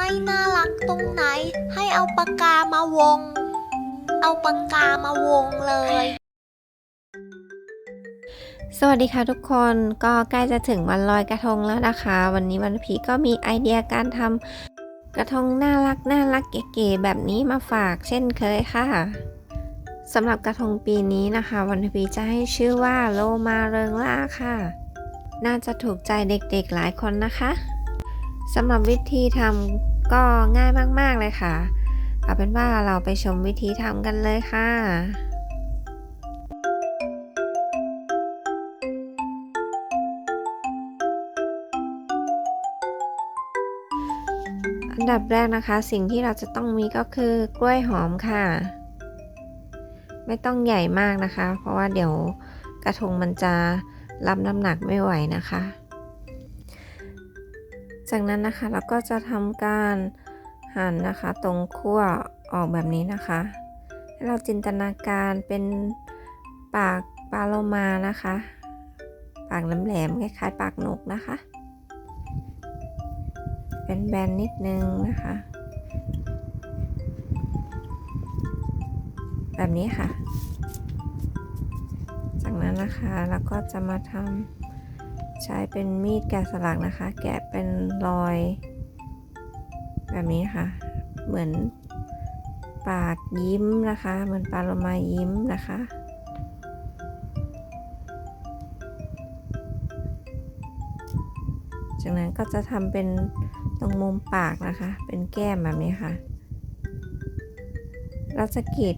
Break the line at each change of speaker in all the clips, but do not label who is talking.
ไม่น่ารักตรงไหน ให้เอาปากกามาวง เอาปากกามาวงเลย
สวัสดีค่ะทุกคนก็ใกล้จะถึงวันลอยกระทงแล้วนะคะ วันนี้วันพีก็มีไอเดียการทำกระทงน่ารักน่ารักเก๋ๆแบบนี้มาฝากเช่นเคยค่ะสำหรับกระทงปีนี้นะคะ วันพีจะให้ชื่อว่าโลมาเริงล่าค่ะ น่าจะถูกใจเด็กๆหลายคนนะคะสำหรับวิธีทำ ก็ง่ายมาก ๆ เลยค่ะ เอาเป็นว่าเราไปชมวิธีทำกันเลยค่ะอันดับแรกนะคะสิ่งที่เราจะต้องมีก็คือกล้วยหอมค่ะ ไม่ต้องใหญ่มากนะคะ เพราะว่าเดี๋ยวกระทงมันจะรับน้ำหนักไม่ไหวนะคะ จากนั้นนะคะเราก็จะทำการหั่นนะคะตรงขั้วออกแบบนี้นะคะให้เราจินตนาการเป็นปากปลาโลมานะคะ ปากแหลมๆคล้ายๆ ปากนกนะคะเป็นแบนนิดนึงนะคะ แบบนี้ค่ะ จากนั้นนะคะเราก็จะมาทำ ใช้เป็นมีดแกะสลักนะคะ แกะเป็นรอย แบบนี้ค่ะ เหมือนปากยิ้มนะคะ เหมือนปลาโลมายิ้มนะคะจากนั้นก็จะทำเป็นตรงมุมปากนะคะ เป็นแก้มแบบนี้ค่ะ เราจะกรีด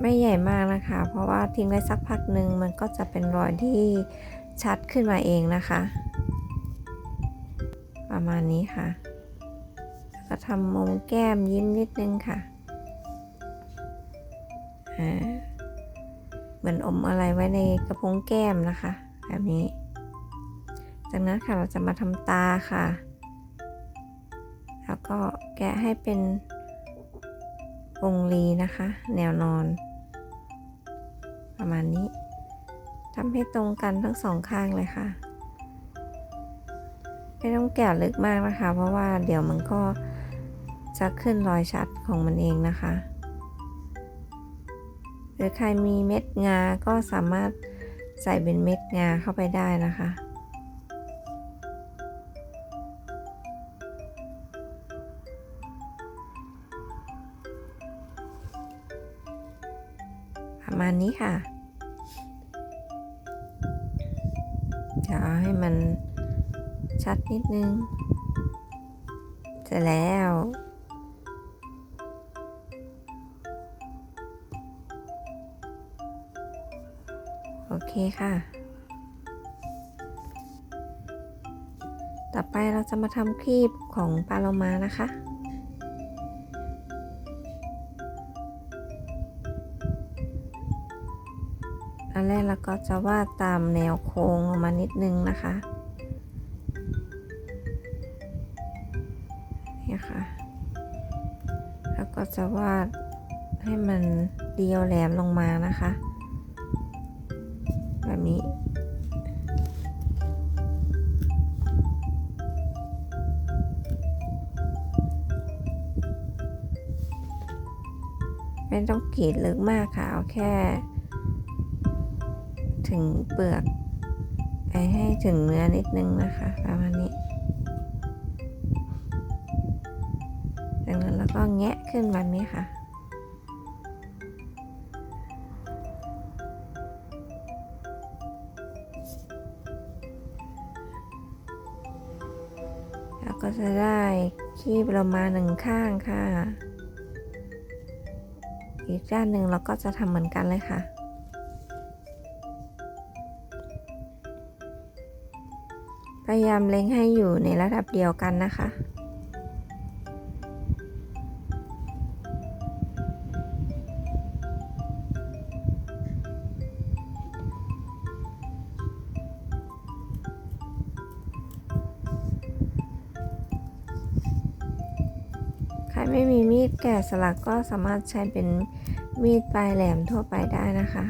ไม่ใหญ่มากนะคะ เพราะว่าทิ้งไว้สักพักหนึ่งมันก็จะเป็นรอยที่ ชัดขึ้นมาเองนะคะ ประมาณนี้ค่ะก็ทำมุมแก้มยิ้มนิดนึงค่ะอ่าเหมือนอมอะไรไว้ในกระพุ้งแก้มนะคะ แบบนี้ จากนั้นค่ะเราจะมาทำตาค่ะ แล้วก็แกะให้เป็นวงรีนะคะ แนวนอน ประมาณนี้ ทำให้ตรงกันทั้งสองข้างเลยค่ะ ไม่ต้องแกะลึกมากนะคะ เพราะว่าเดี๋ยวมันก็จะขึ้นรอยชัดของมันเองนะคะ หรือใครมีเม็ดงา ก็สามารถใส่เป็นเม็ดงาเข้าไปได้นะคะประมาณนี้ค่ะ ให้มันชัดนิดนึง เสร็จแล้ว โอเคค่ะ ต่อไปเราจะมาทำครีบของปลาโลมานะคะ แรกเราก็จะวาดตามแนวโค้งลงมานิดนึงนะคะนี่ค่ะ แล้วก็จะวาดให้มันเดียวแหลมลงมานะคะ แบบนี้ไม่ต้องกรีดลึกมากค่ะ เอาแค่ ถึงเปลือกไปให้ถึงเนื้อนิดนึงนะคะประมาณนี้จากนั้นแล้วก็แงะขึ้นแบบนี้ค่ะแล้วก็จะได้คีบเรามาหนึ่งข้างค่ะ อีกด้านหนึ่งเราก็จะทำเหมือนกันเลยค่ะ พยายามเล็งให้อยู่ในระดับเดียวกันนะคะ ใครไม่มีมีดแกะสลักก็สามารถใช้เป็นมีดปลายแหลมทั่วไปได้นะคะ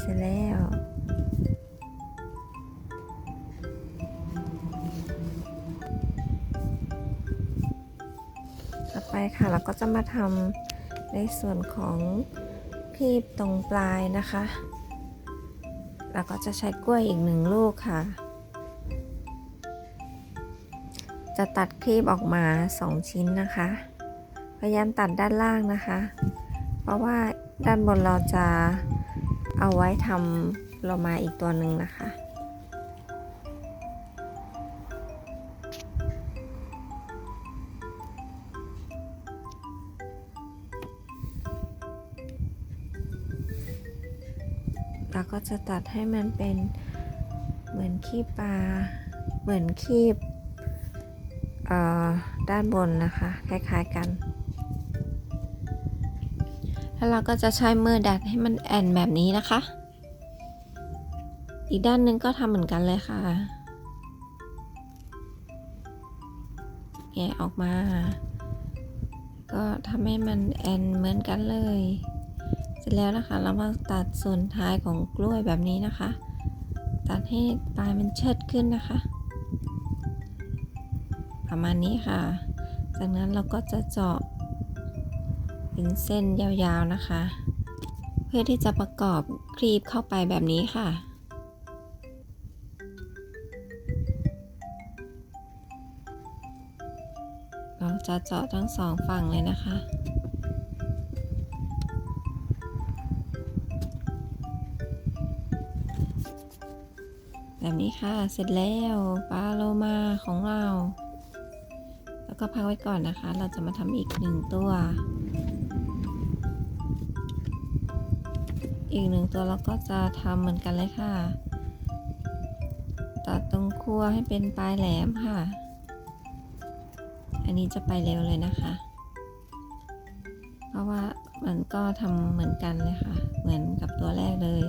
เสร็จแล้วต่อไปค่ะเราก็จะมาทำในส่วนของครีบตรงปลายนะคะเราก็จะใช้กล้วยอีกหนึ่งลูกค่ะ จะตัดครีบออกมา 2 ชิ้นนะคะ พยายามตัดด้านล่างนะคะ เพราะว่าด้านบนเราจะ เอาไว้ทำโลมาอีกตัวหนึ่งนะคะ เราก็จะตัดให้มันเป็นเหมือนขี้ปลา เหมือนคีบด้านบนนะคะ คล้ายๆกัน แล้วเราก็จะใช้มือดัดให้มันแอนแบบนี้นะคะ อีกด้านนึงก็ทำเหมือนกันเลยค่ะ แกะออกมา ก็ทำให้มันแอนเหมือนกันเลย เสร็จแล้วนะคะ เรามาตัดส่วนท้ายของกล้วยแบบนี้นะคะ ตัดให้ปลายมันเชิดขึ้นนะคะ ประมาณนี้ค่ะ จากนั้นเราก็จะเจาะ เป็นเส้นยาวๆนะคะ เพื่อที่จะประกอบครีบเข้าไปแบบนี้ค่ะเราจะเจาะทั้งสองฝั่งเลยนะคะแบบนี้ค่ะ เสร็จแล้วปลาโลมาของเรา แล้วก็พักไว้ก่อนนะคะ เราจะมาทำอีกหนึ่งตัว อีกหนึ่งตัวเราก็จะทำเหมือนกันเลยค่ะ ตัดตรงคั่วให้เป็นปลายแหลมค่ะ อันนี้จะไปเร็วเลยนะคะ เพราะว่ามันก็ทำเหมือนกันเลยค่ะ เหมือนกับตัวแรกเลย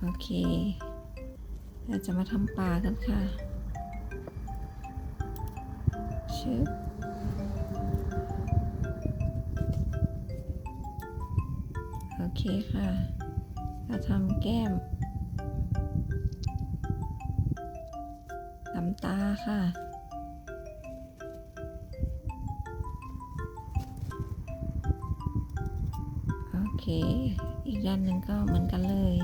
โอเค เราจะมาทำปลากันค่ะ ทำตาค่ะ โอเค อีกด้านหนึ่งก็เหมือนกันเลย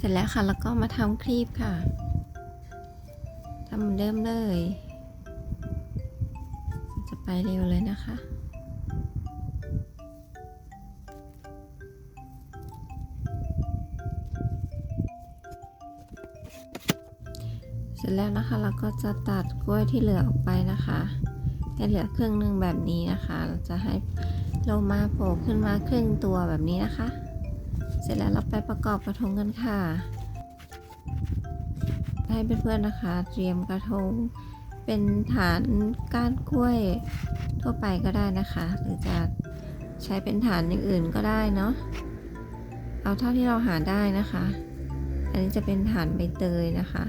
เสร็จแล้วค่ะ แล้วก็มาทำครีบค่ะทำเหมือนเดิมเลย จะไปเร็วเลยนะคะเสร็จแล้วนะคะเราก็จะตัดกล้วยที่เหลือออกไปนะคะ ให้เหลือครึ่งหนึ่งแบบนี้นะคะ เราจะให้โลมาโผล่ขึ้นมาครึ่งตัวแบบนี้นะคะ สร็จแล้วเราไปประกอบกระทงกันค่ะ ให้เพื่อนๆนะคะ เตรียมกระทง เป็นฐานก้านกล้วยทั่วไปก็ได้นะคะ หรือจะใช้เป็นฐานอย่างอื่นก็ได้เนาะเอาเท่าที่เราหาได้นะคะ อันนี้จะเป็นฐานใบเตยนะคะ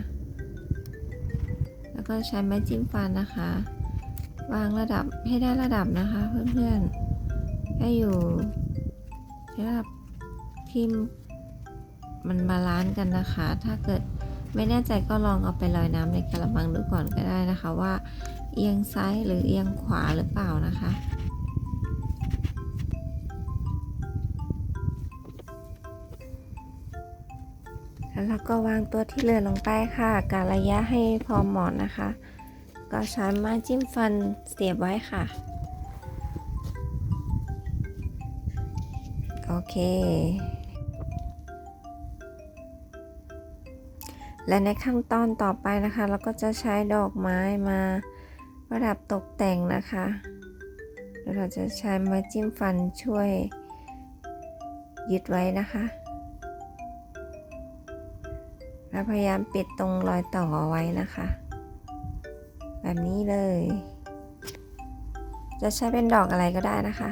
แล้วก็ใช้ไม้จิ้มฟันนะคะ วางระดับให้ได้ระดับนะคะ เพื่อนๆให้อยู่ ที่มันบาลานซ์กันนะคะ ถ้าเกิดไม่แน่ใจก็ลองเอาไปลอยน้ำในกระมังดูก่อนก็ได้นะคะว่า เอียงซ้ายหรือเอียงขวาหรือเปล่านะคะแล้วเราก็วางตัวที่เหลือลงไปค่ะการระยะให้พอเหมาะนะคะ ก็ใช้ไม้จิ้มฟันเสียบไว้ค่ะ โอเค และในขั้นตอนต่อไปนะคะ เราก็จะใช้ดอกไม้มาประดับตกแต่งนะคะแล้วเราจะใช้ไม้จิ้มฟันช่วยยึดไว้นะคะแล้วพยายามปิดตรงรอยต่อเอไว้นะคะ แบบนี้เลย จะใช้เป็นดอกอะไรก็ได้นะคะ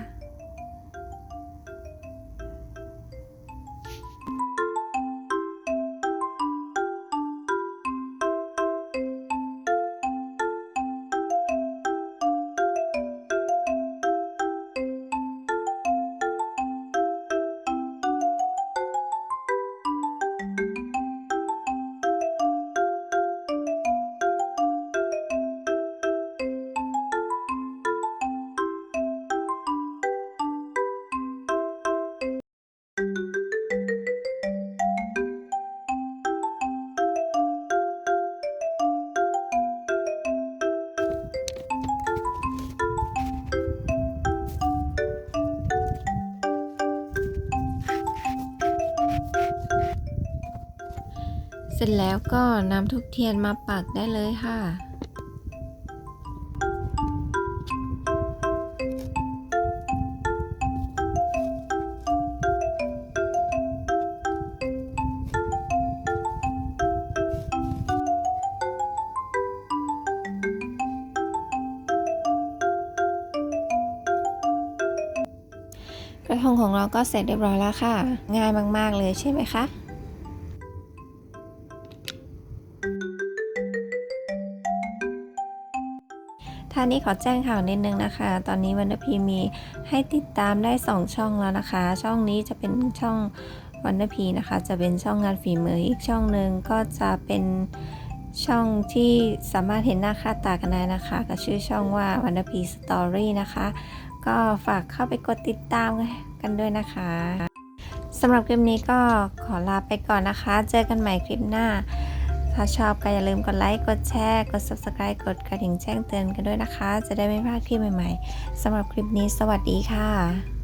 เสร็จแล้วก็นำทุกเทียนมาปักได้เลยค่ะกระทงของเราก็เสร็จเรียบร้อยแล้วค่ะ ง่ายมาก ๆ เลยใช่ไหมคะ ท่านี้ขอแจ้งข่าวนิดนึงนะคะ ตอนนี้วันพีมีให้ติดตามได้ 2 ช่องแล้วนะคะ ช่องนี้จะเป็นช่องวันพีนะคะ จะเป็นช่องงานฝีมืออีกช่องหนึ่งก็จะเป็นช่องที่สามารถเห็นหน้าค่าตากันได้นะคะก็ชื่อช่องว่าวันนพีสตอรี่นะคะ ก็ฝากเข้าไปกดติดตามกันด้วยนะคะสำหรับคลิปนี้ก็ขอลาไปก่อนนะคะ เจอกันใหม่คลิปหน้า ถ้าชอบก็อย่าลืมกดไลค์ กดแชร์ กด subscribe กดกระดิ่งแจ้งเตือนกันด้วยนะคะ จะได้ไม่พลาดคลิปใหม่ๆสำหรับคลิปนี้สวัสดีค่ะ